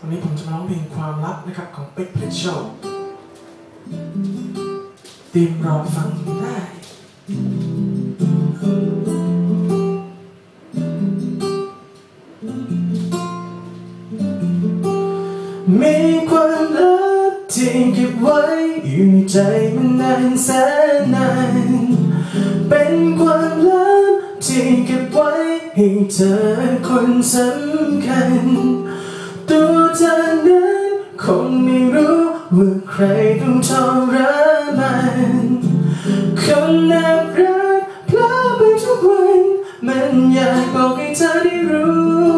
วันนี้ผมจะมาร้องเพลงความลับนะครับของเป็กเพชโชเตรียมรอฟังได้มีความลับที่เก็บไว้อยู่ในใจมันนานแสนนานเป็นความลับที่เก็บไว้ให้เธอคนสำคัญ ตัวเธอนั้นคงไม่รู้ว่าใครต้องทรมานคนน่ารักเพลอไปทุกวัน มันอยากบอกให้เธอได้รู้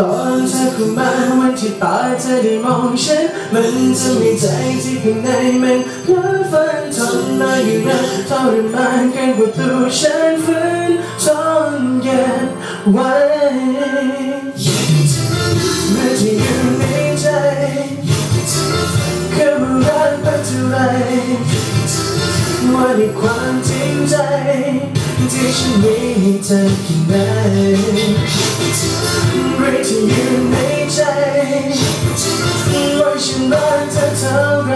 ตอนเธอเข้ามาวันที่ตาเธอได้มองฉัน มันจะมีใจที่ข้างในมันเพลอฝันทนมาอยู่นานทรมานเกินกว่าตัวฉันฝืนทนเก็บไว้ ว่าในความจริงใจ ที่ฉันมีให้เธอแค่ไหนเรื่องที่อยู่ในใจว่าฉันรักเธอเท่าไร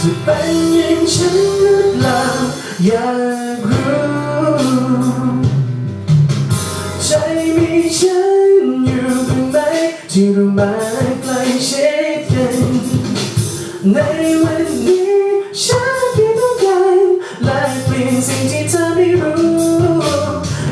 จะเป็นอย่างฉันหรือเปล่าอยากรู้ใจมีฉันอยู่ตรงไหนที่เรามาใกล้ชิดกันในวันนี้ สิ่งที่เธอไม่รู้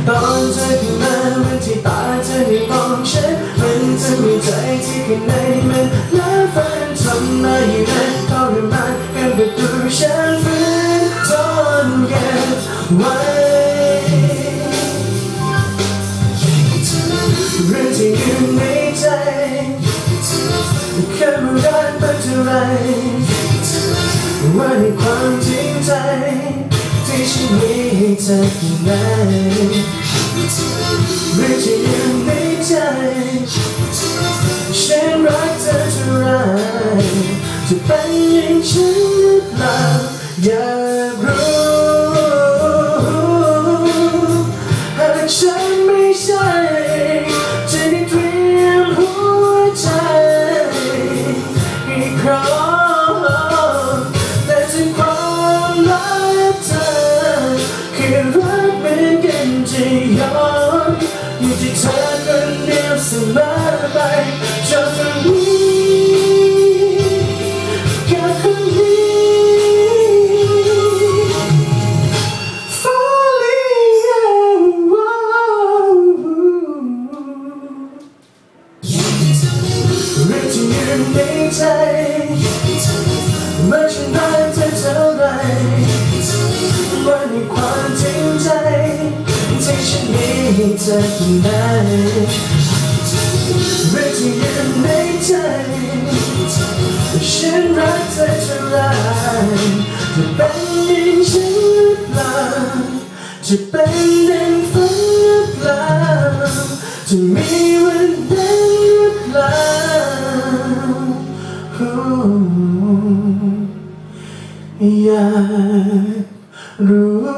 ตอนเธอขึ้นมาวันที่ตาเธอได้มองฉันมันจะมีใจที่ข้างในมันและฝันทำมาอยู่ในทรมานกันกับตัวฉันฝืนทนเก็บไว้เรื่องที่อยู่ในใจแค่เมื่อรักไปเท่าไรว่าในความจริงใจ ที่ฉันมีให้เธอข้างในเรื่องที่อยู่ในใจฉันรักเธอเท่าไรจะเป็นอย่างฉันหรือเปล่าอย่า รื่องที่อยู่ในใจเมื่อฉันรักเธอเท่าไรว่าในความจริงใจที่ฉันมีให้เธอข้างในเรื่องที่ยู่ในใจฉันรักเธอเท่าไรจะเป็นอย่างฉันหรือเปล่าจะเป็นดังฝันหรือเปล่าจะมีวันนั้นหรือเปล่า อยากรู้